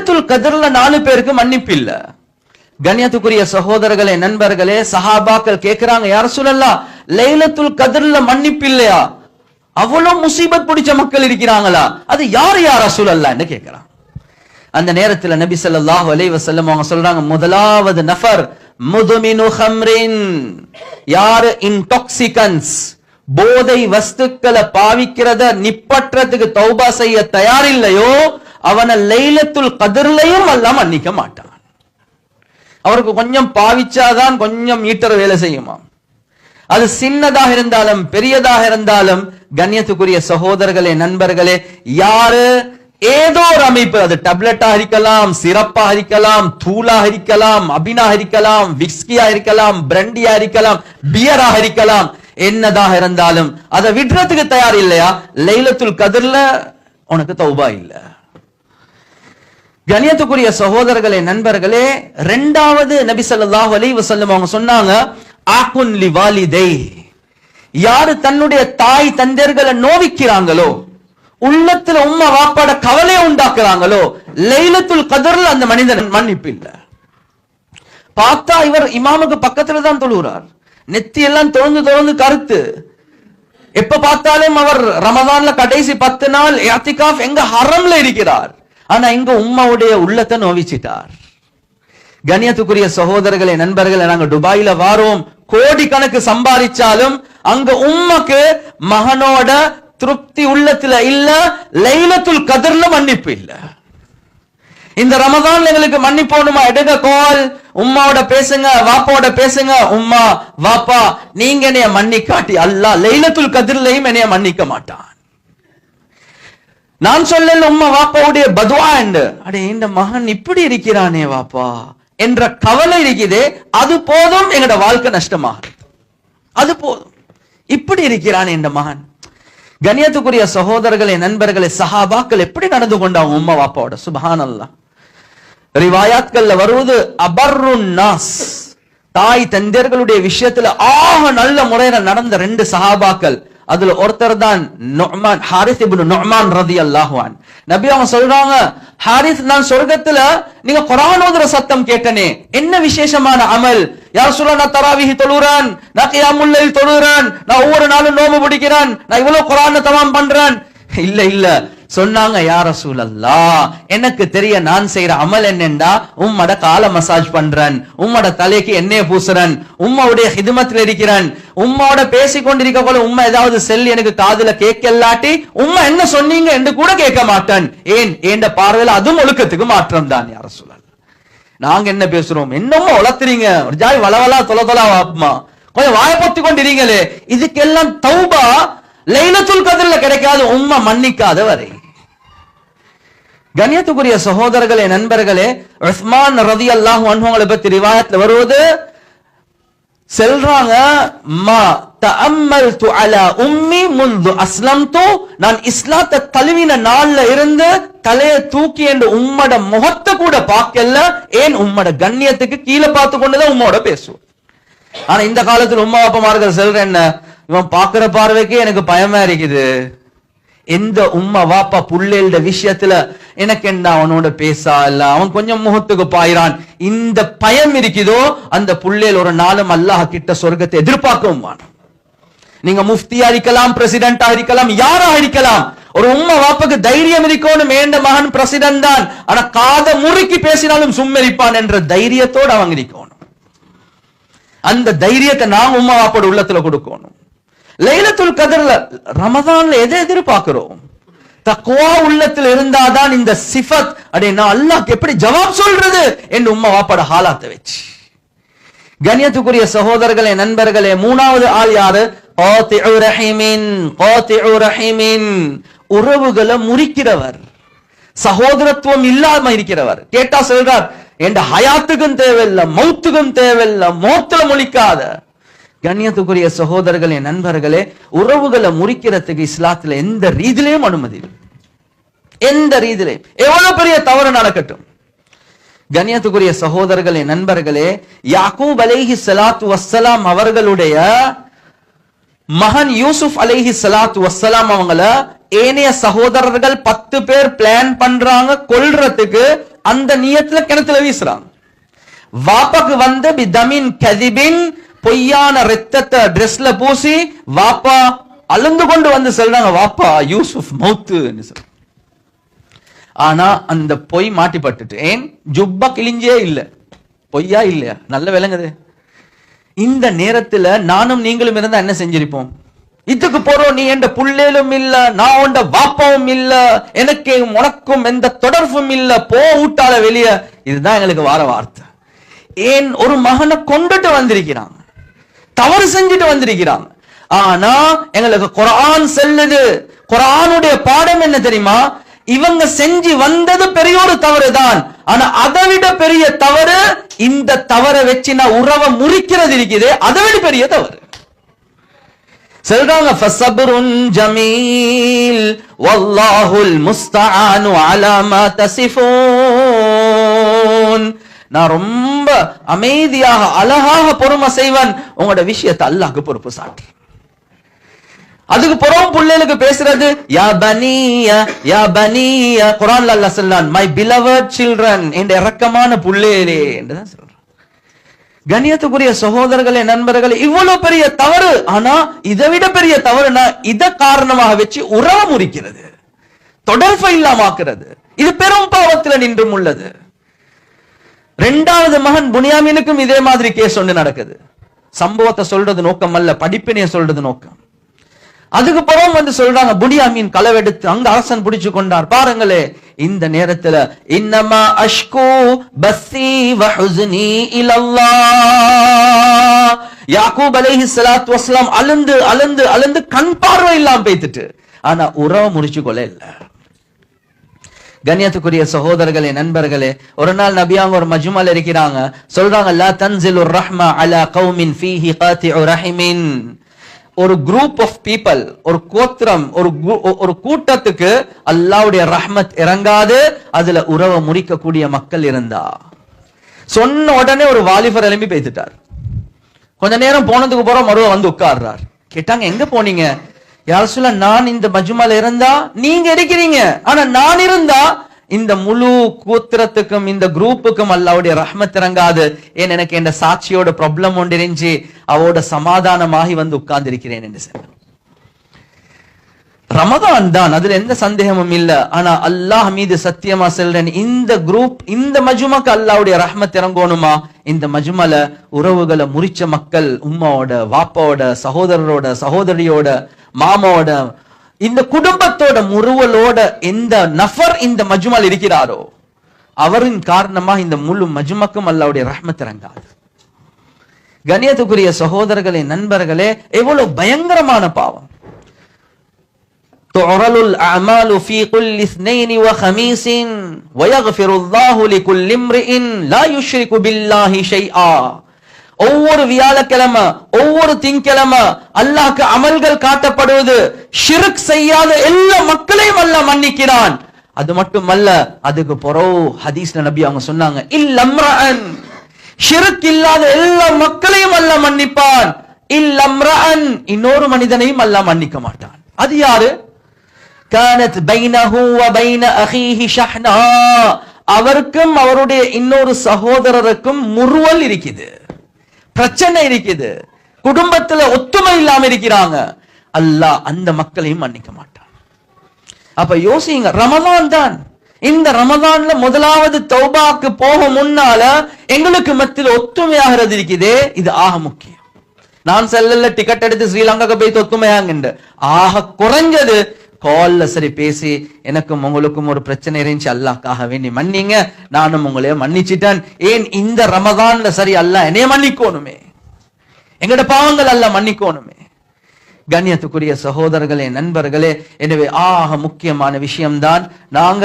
லைலத்துல் கதிர்ல நாலு பேருக்கு மன்னிப்பு இல்ல. கண்ணியத்துக்குரிய சகோதரர்களே நண்பர்களே சஹாபாக்கள் கேட்கிறாங்க யார சொல்லலாம் லைலத்துல் கதிர்ல மன்னிப்பு இல்லையா? அவ்வளவு முசீபத் பிடிச்ச மக்கள் இருக்கிறாங்களா? அது யார் யார சொல்லலான்னு கேட்கிறான் அந்த நேரத்துல நபி சல்லாஹ் அலைஹி வஸல்லம் அவங்க சொல்றாங்க முதலாவது நபர் முதுமினு ஹம்ரின். யாரு? இன்டாக்சிகன்ஸ் போதை வஸ்துக்களை பாவிக்கிறத நிப்பற்றத்துக்கு தௌபா செய்ய தயாரில்லையோ அவனை லைலத்துல் கதிர்லையும் அல்லாம மன்னிக்க மாட்டான். அவருக்கு கொஞ்சம் பாவிச்சாதான் கொஞ்சம் மீட்டர் வேலை செய்யுமா? அது சின்னதாக இருந்தாலும் பெரியதாக இருந்தாலும் கண்ணியத்துக்குரிய சகோதரர்களே நண்பர்களே யாரு? ஏதோ ஒரு அமைப்பு. அது டப்லெட்டா இருக்கலாம் சிறப்பா இருக்கலாம் தூளாக இருக்கலாம் அபினா இருக்கலாம் விஸ்கியா இருக்கலாம் பிரண்டியா இருக்கலாம் பியரா இருக்கலாம். என்னதாக இருந்தாலும் அதை விடுறதுக்கு தயார் இல்லையா? லைலத்துல் கதிர்ல உனக்கு தௌபா இல்ல. கணியத்துக்குரிய சகோதரர்களே நண்பர்களே ரெண்டாவது நபி சொல்லாஹ் அலி வசல்லம் அவங்க சொன்னாங்க ஆகுன் லி வாலிதை யாரு தன்னுடைய தாய் தந்தையர்களை நோவிக்கிறாங்களோ உள்ளத்துல உம்மா வாப்பாட கவலையை உண்டாக்குறாங்களோ லைலத்துல் கதர்ல அந்த மனிதன் மன்னிப்பு இல்லை பார்த்தா இவர் இமாமுக்கு பக்கத்துல தான் தொழுகிறார் நெத்தி எல்லாம் தொழுந்து தொழுந்து கருத்து எப்ப பார்த்தாலும் அவர் ரமதான்ல கடைசி பத்து நாள் யாத்திகாஃப் எங்க ஹரம்ல இருக்கிறார் ஆனா இங்க உம்மாவுடைய உள்ளத்தை நோவிச்சிட்டார். கண்ணியத்துக்குரிய சகோதரர்களே நண்பர்களே நாங்க துபாயில வாரோம். கோடிக்கணக்கு சம்பாதிச்சாலும் அங்க உம்மக்கு மகனோட திருப்தி உள்ளத்துல இல்ல லைலத்துல் கதிர்ல மன்னிப்பு இல்ல. இந்த ரமதான் எங்களுக்கு மன்னிப்போணுமா எடுங்க கோல் உம்மாவோட பேசுங்க வாப்பாவோட பேசுங்க. உம்மா வாப்பா நீங்க என்னைய மன்னிக்காட்டி அல்லாஹ் லைலத்துல் கதிர்லையும் என்னைய மன்னிக்க மாட்டான். நான் சொல்லல உம்மா வாப்பாவுடைய பதுவா என்று. அடே இந்த மகன் இப்படி இருக்கிறானே வாப்பா. என்ற கவலை இருக்குது. அது போதும் எங்களோட வாழ்க்கை நஷ்டமாக அது போதும். இப்படி இருக்கிறானே இந்த மகன். கணியத்துக்குரிய சகோதரர்களே நண்பர்களே சஹாபாக்கள் எப்படி நடந்து கொண்டாங்க உம்மா வாப்பாவோட? சுபான் அல்லா ரிவாயாத்கள்ல வருவது அபர்ருன் நாஸ். தாய் தந்தையர்களுடைய விஷயத்துல ஆக நல்ல முறையில நடந்த ரெண்டு சஹாபாக்கள். அதுல ஒருத்தர் தான் Nu'man Harris Ibn Nu'man Rati an. நபி அவங்க சொல்றாங்க ஹாரிஸ் நான் சொர்க்கத்துல நீங்க குரான் ஓதுற சத்தம் கேட்டனே என்ன விசேஷமான அமல்? யார் சொல்ல நான் தராவிஹி தொழுறான் நான் கியாமுல் தொழுறான் நான் ஒவ்வொரு நாளும் நோம்பு பிடிக்கிறேன் நான் இவ்வளவு குரான் தமாம் பண்றேன். இல்ல இல்ல. சொன்னாங்க யார சூழல்லா எனக்கு தெரிய நான் செய்யற அமல் என்னண்டா உம்மட கால மசாஜ் பண்றேன் உம்மட தலைக்கு எண்ணெய் பூசுறேன் உம்மாவுடைய ஹிதமத்தில் இருக்கிறேன் உம்மாவோட பேசிக்கொண்டிருக்க போல உம்மா ஏதாவது செல் எனக்கு காதுல கேட்கலாட்டி உம்மா என்ன சொன்னீங்க என்று கூட கேட்க மாட்டேன். ஏன்? ஏண்ட பார்வையில அதுவும் ஒழுக்கத்துக்கு மாற்றம் தான் யார சூழல் நாங்க என்ன பேசுறோம்? என்னமோ வளர்த்துறீங்க ஒரு ஜாய் வளவலா தொலை தொலா வாப்புமா? கொஞ்சம் வாய பொத்தி கொண்டிருங்களே. இதுக்கெல்லாம் தௌபா லைலத்துல் கதிர்ல கிடைக்காது உம்மா மன்னிக்காத வரை. கண்ணியத்துக்குரிய சகோதரர்களே நண்பர்களே உஸ்மான் ரதி அல்லாஹ் அன்ஹுங்களை பத்தி ரிவாயத்தில் வருவது செல்றாங்க மா தஅம்மல்து அலா உம்மி முந்து அஸ்லம்து. நான் இஸ்லாத்தை தழுவின நாள்ல இருந்து தலையை தூக்கி என்று உம்மட முகத்தை கூட பார்க்கல. ஏன்? உம்மட கண்ணியத்துக்கு கீழே பார்த்து கொண்டுதான் உம்மோட பேசுவோம். ஆனா இந்த காலத்துல உம்மா அப்பமார்கள் செல்ற என்ன? இவன் பாக்குற பார்வைக்கு எனக்கு பயமா இருக்குது. எந்த உம்மா வாப்பா புள்ளேல்ட விஷயத்துல எனக்கு என்ன அவனோட பேசா இல்ல? அவன் கொஞ்சம் முகத்துக்கு பாயிறான். இந்த பயம் இருக்குதோ அந்த புள்ளேல் ஒரு நாளும் அல்லாஹ் கிட்ட சொர்க்கத்தை எதிர்பார்க்கவும் நீங்க முஃப்தியா இருக்கலாம் பிரசிடண்டா இருக்கலாம் யாரா இருக்கலாம் ஒரு உம்மா வாப்புக்கு தைரியம் இருக்கணும் ஏண்ட மகன் பிரசிடென்ட் தான். ஆனா காத முறுக்கி பேசினாலும் சும்மரிப்பான் என்ற தைரியத்தோடு அவங்க இருக்கணும். அந்த தைரியத்தை நான் உம்மா வாப்போட உள்ளத்துல கொடுக்கணும். லைலத்துல் கதர்ல ரமதான்ல எதை எதிர்பார்க்கிறோம்? தக்குவா உள்ளத்தில் இருந்தாதான் இந்த சிஃபத் அப்படின்னா அல்லாஹ் எப்படி ஜவாப் சொல்றது என்று உம்மா வாப்பாட ஹாலாத்தை வச்சு. கண்ணியத்துக்குரிய சகோதரர்களே நண்பர்களே மூணாவது ஆள் யாரு? உறவுகளை முறிக்கிறவர். சகோதரத்துவம் இல்லாம இருக்கிறவர். கேட்டா சொல்றார் என்ற ஹயாத்துக்கும் தேவையில்லை மௌத்துக்கும் தேவையில்லை மௌத்துல முழிக்காத. கண்ணியத்துக்குரிய சகோதரர்களே நண்பர்களே உறவுகளை முறிக்கிறதுக்கு இஸ்லாத்துல எந்த ரீதியிலையும் அனுமதி இல்லை. எந்த ரீதியிலையும். எவ்வளவு பெரிய தவறு நடக்கட்டும். கண்ணியத்துக்குரிய சகோதரர்களே நண்பர்களே யாக்கூப் அலேஹி சலாத்து வசலாம் அவர்களுடைய மகன் யூசுப் அலைஹி சலாத்து வசலாம் அவங்கள ஏனைய சகோதரர்கள் பத்து பேர் பிளான் பண்றாங்க கொல்றதுக்கு அந்த நியத்துல கிணத்துல வீசுறாங்க. வாப்பக்கு வந்து பிதமின் கதிபின் பொய்யான ரத்தத்தை ட்ரெஸ்ல பூசி வாப்பா அழுந்து கொண்டு வந்து சொல்றாங்க வாப்பா யூசுப் மௌத்து சொல்ற ஆனா அந்த பொய் மாட்டிப்பட்டுட்டு ஏன்? ஜுப்பா கிழிஞ்சே இல்லை. பொய்யா இல்லையா? நல்ல விளங்குது. இந்த நேரத்துல நானும் நீங்களும் இருந்தா என்ன செஞ்சிருப்போம்? இதுக்கு போறோம் நீ என்ற புள்ளேலும் இல்ல நான் உண்ட வாப்பாவும் இல்ல எனக்கு உனக்கும் எந்த தொடர்பும் இல்ல போ ஊட்டால வெளிய. இதுதான் எங்களுக்கு வார வார்த்தை. ஏன் ஒரு மகனை கொண்டுட்டு வந்திருக்கிறான்? தவறு செஞ்சுட்டு வந்திருக்கிறாங்க ஆனா எங்களுக்கு குரான் செல்லுது. குரானுடைய பாடம் என்ன தெரியுமா? இவங்க செஞ்சு வந்தது பெரிய ஒரு தவறு தான் ஆனா அதை விட பெரிய தவறு இந்த தவறை வச்சு நான் உறவை முறிக்கிறது இருக்குது. அதை விட பெரிய தவறு. சொல்றாங்க ஜமீல் வல்லாஹுல் முஸ்தானு அலா தசிஃபூன். நான் ரொம்ப அமைதியாக அழகாக பொறுமை செய்வன். உங்களோட விஷயத்தை அல்லாஹ்க்கு பொறுப்பு சாட்டி. அதுக்கு புறம் பிள்ளைகளுக்கு பேசுறது யா பனிய யா பனிய. குரான்ல அல்லாஹ் சொல்லான் மை பிலவர் சில்ட்ரன் என்ற இறக்கமான புள்ளைகளே என்றுதான் சொல்றான். கணியத்துக்குரிய சகோதரர்களே நண்பர்களே இவ்வளவு பெரிய தவறு ஆனா இதை விட பெரிய தவறுனா இத காரணமாக வச்சு உறவு முறிக்கிறது. தொடர்பை இல்லாமாக்குறது இது பெரும் பாவத்தில் நின்றும் உள்ளது. ரெண்டாவது மகன் புனியாமீனுக்கும் இதே மாதிரி கேஸ் ஒன்று நடக்குது. சம்பவத்தை சொல்றது நோக்கம் அல்ல படிப்பினைய சொல்றது நோக்கம். அதுக்கு புறம் வந்து சொல்றாங்க புனியாமீன் களவெடுத்து அங்க அரசன் பிடிச்சு கொண்டார். பாருங்களே இந்த நேரத்துல இன்னமா அஷ்கு பஸ்ஸி வ இலல்லா. யாக்கூப் அலைஹி ஸலாத்து வஸலாம் அழுந்து அழுந்து அழுந்து கண் பார்வை இல்லாம பேத்துட்டு ஆனா உறவு முடிச்சு கொள்ள இல்லை. கண்ணியத்துக்குரிய சகோதரர்களே நண்பர்களே ஒரு நாள் நபியாங்க ஒரு மஜ்மால இருக்கிறாங்க. சொல்றாங்க லா தன்சிலு ரஹ்மா அலா கௌமின் ஃபீஹி காத்திஉ ரஹிமின். ஒரு குரூப் ஆஃப் பீப்பிள் ஒரு கோத்திரம் ஒரு கு- ஒரு கூட்டத்துக்கு அல்லாவுடைய ரஹ்மத் இறங்காது அதுல உறவை முறிக்கக்கூடிய மக்கள் இருந்தா. சொன்ன உடனே ஒரு வாலிபர் எலும்பி பேத்துட்டார் கொஞ்ச நேரம் போனதுக்கு போற மறுவ வந்து உட்கார்றார். கேட்டாங்க எங்க போனீங்க? யார சொல்ல நான் இந்த மஜ்மால இருந்தா நீங்க இருக்கிறீங்க ஆனா நான் இருந்தா இந்த முழு கூத்திரத்துக்கும் இந்த குரூப்புக்கும் அல்லாவுடைய ரஹ்மத் இறங்காது. ஏன் எனக்கு என் சாட்சியோட ப்ராப்ளம் ஒன்று இருந்துச்சு. அவோட சமாதானமாகி வந்து உட்கார்ந்து இருக்கிறேன் என்று சொன்னார். ரமதான் தான் அதுல எந்த சந்தேகமும் இல்ல. ஆனா அல்லாஹ் மீது சத்தியமா செல்றேன் இந்த குரூப் இந்த மஜுமாக்கு அல்லாவுடைய ரஹ்மத் இறங்கணுமா? இந்த மஜுமல உறவுகளை முறிச்ச மக்கள் உம்மாவோட வாப்பாவோட சகோதரரோட சகோதரியோட மாமாவோட இந்த குடும்பத்தோட முறுவலோட எந்த நஃபர் இந்த மஜ்மல் இருக்கிறாரோ அவரின் காரணமா இந்த முழு மஜ்மக்கும் அல்லாஹ்வுடைய ரஹ்மத் இறங்காது கணியத்துக்குரிய சகோதரர்களே நண்பர்களே எவ்வளவு பயங்கரமான பாவம் تعرل الأعمال في كل اثنين وخميس ويغفر الله لكل امرئ لا يشرك بالله شيئا ஒவ்வொரு வியாழக்கிழமை ஒவ்வொரு திங்கிழமை அல்லாஹ்க்கு அமல்கள் காட்டப்படுவது ஷிர்க் செய்யாத எல்லா மக்களையும் அல்லாஹ் மன்னிக்கிறான் அது மட்டுமல்ல அதுக்கு பிறகு ஹதீஸ்ல நபி அவங்க சொன்னாங்க இல்லம்ரஅன் ஷிர்க் இல்லாத எல்லா மக்களையும் அல்லாஹ் மன்னிப்பான் இல்லம்ரஅன் இன்னொரு மனிதனையும் அல்லாஹ் மன்னிக்க மாட்டான் அது யாரு كانت بينه وبين أخيه شحنا அவருக்கும் அவருடைய இன்னொரு சகோதரருக்கும் முறுவல் இருக்குது பிரச்சனை இருக்குது. குடும்பத்துல ஒத்துமை இல்லாம இருக்கிறாங்க. அல்லாஹ் அந்த மக்களையும் மன்னிக்க மாட்டான். அப்ப யோசிங்க ரமதான் தான். இந்த ரமதான்ல முதலாவது தௌபாக்கு போக முன்னால எங்களுக்கு மத்தியில் ஒத்துமையாகிறது இருக்குதே. இது ஆக முக்கியம். நான் செல்லல டிக்கெட் எடுத்து ஸ்ரீலங்காக்கு போய் ஒத்துமையாங்கண்டு. ஆக குறைஞ்சது கால்ல சரி பேசி எனக்கும் உங்களுக்கும் ஒரு பிரச்சனை இருந்துச்சு அல்லாக்காக வேண்டி மன்னிங்க. நானும் உங்களைய மன்னிச்சிட்டேன். ஏன் இந்த ரமதான்ல சரி அல்ல என்னைய மன்னிக்கோணுமே? எங்கட பாவங்கள் அல்ல மன்னிக்கோணுமே? கண்ணியத்துக்குரிய சகோதரர்களே நண்பர்களே எனவே ஆக முக்கியமான விஷயம்தான் நாங்க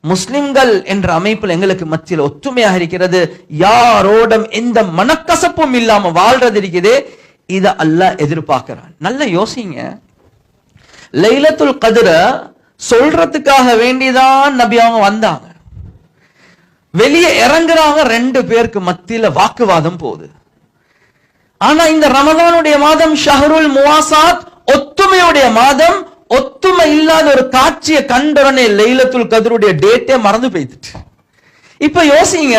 முஸ்லிம்கள் என்ற அமைப்பில் எங்களுக்கு மத்தியில் ஒற்றுமையாக இருக்கிறது. யாரோடும் எந்த மனக்கசப்பும் இல்லாம வாழ்றது இருக்குது. இதை அல்ல எதிர்பார்க்கிறான். நல்லா யோசிங்க. லைலத்துல் கதிர சொல்றதுக்காக வேண்டிதான் நபி அவங்க வந்தாங்க. வெளியே இறங்குறாங்க ரெண்டு பேருக்கு மத்தியில வாக்குவாதம் போகுது. ஆனா இந்த ரமதானுடைய மாதம் ஷஹருல் முவாசாத் ஒத்துமையுடைய மாதம் ஒத்துமை இல்லாத ஒரு காட்சியை கண்டவுடனே லைலத்துல் கதிருடைய டேட்டே மறந்து போய்த்துட்டு இப்ப யோசிங்க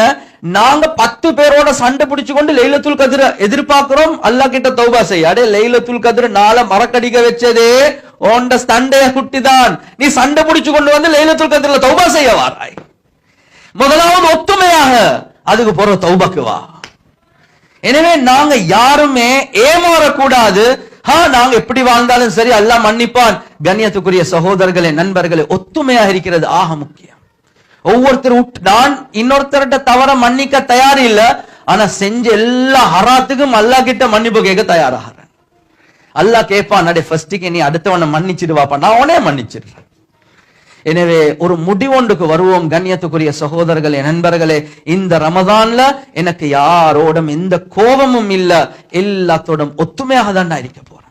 நாங்க பத்து பேரோட சண்டை பிடிச்சு கொண்டு லைலத்துல் கதிர எதிர்பார்க்கிறோம் அல்லாஹ் கிட்ட தௌபா செய்ய. அடே லைலத்துல் கதிர நாளை மரக்கடிக்க வச்சதே ஓண்ட சண்டைய குட்டிதான். நீ சண்டை பிடிச்சு கொண்டு வந்து லைலத்துல் கதிரில தௌபா செய்ய வாராய். முதலாவது ஒத்துமையாக அதுக்கு போற தௌபாக்கு வா. எனவே நாங்க யாருமே ஏமாறக்கூடாது. ஹா நாங்க எப்படி வாழ்ந்தாலும் சரி எல்லாம் மன்னிப்பான். கண்ணியத்துக்குரிய சகோதரர்களே நண்பர்களே ஒத்துமையாக இருக்கிறது ஆக முக்கியம். ஒவ்வொருத்தர் உட்- நான் இன்னொருத்தர்கிட்ட தவற மன்னிக்க தயார் இல்ல ஆனா செஞ்ச எல்லா ஹராத்துக்கும் அல்லாஹ் கிட்ட மன்னிப்பு கேட்க தயாராகிறேன் அல்லாஹ் கேட்பான் அடே ஃபர்ஸ்ட்டுக்கு நீ அடுத்தவனை மன்னிச்சிடுவாப்பா. நான் உனே மன்னிச்சிடுறேன். எனவே ஒரு முடிவொன்றுக்கு வருவோம் கண்ணியத்துக்குரிய சகோதரர்களே நண்பர்களே. இந்த ரமதான்ல எனக்கு யாரோடும் எந்த கோபமும் இல்ல. எல்லாத்தோடும் ஒத்துமையாக தான் இருக்க போறேன்